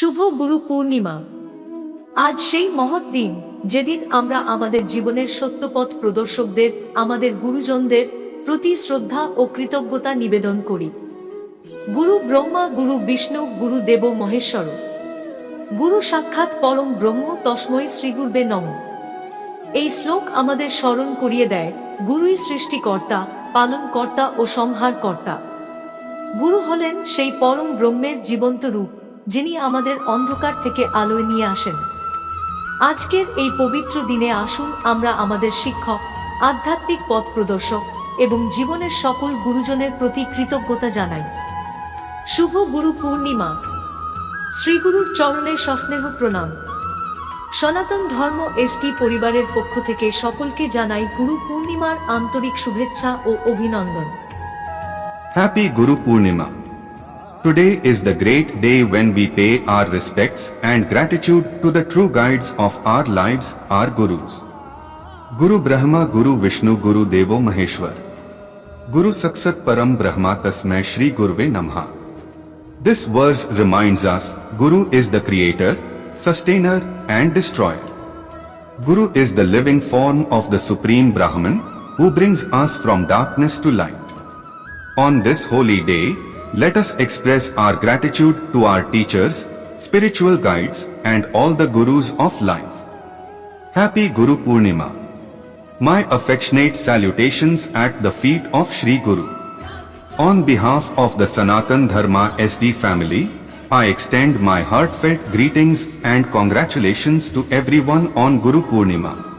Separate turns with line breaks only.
শুভ গুরু পূর্ণিমা। আজ সেই মহৎ দিন যেদিন আমরা আমাদের জীবনের সত্যপথ প্রদর্শকদের, আমাদের গুরুজনদের প্রতি শ্রদ্ধা ও কৃতজ্ঞতা নিবেদন করি। গুরু ব্রহ্মা, গুরু বিষ্ণু, গুরু দেব মহেশ্বর। গুরু সাক্ষাৎ পরম ব্রহ্ম তস্মৈ শ্রীগুরবে নম। এই শ্লোক আমাদের স্মরণ করিয়ে দেয় গুরুই সৃষ্টিকর্তা, পালনকর্তা ও সংহারকর্তা। গুরু হলেন সেই পরম ব্রহ্মের জীবন্ত রূপ। যিনি আমাদের অন্ধকার থেকে আলোয় নিয়ে আসেন। আজকের এই পবিত্র দিনে আসুন আমরা আমাদের শিক্ষক, আধ্যাত্মিক পথ প্রদর্শক এবং জীবনের সকল গুরুজনের প্রতি কৃতজ্ঞতা জানাই। শুভ গুরু পূর্ণিমা। শ্রীগুরুর চরণে সস্নেহ প্রণাম। সনাতন ধর্ম এসটি পরিবারের পক্ষ থেকে সকলকে জানাই গুরু পূর্ণিমার আন্তরিক শুভেচ্ছা ও অভিনন্দন।
Happy Guru Purnima. Today is the great day when we pay our respects and gratitude to the true guides of our lives, our Gurus. Guru Brahma, Guru Vishnu, Guru Devo Maheshwar. Guru Saksat Param Brahma Tasmai Shri Gurve Namha. This verse reminds us Guru is the creator, sustainer and destroyer. Guru is the living form of the Supreme Brahman who brings us from darkness to light. On this holy day, let us express our gratitude to our teachers, spiritual guides, and all the gurus of life. Happy Guru Purnima. My affectionate salutations at the feet of Sri Guru. On behalf of the Sanatan Dharma SD family, I extend my heartfelt greetings and congratulations to everyone on Guru Purnima.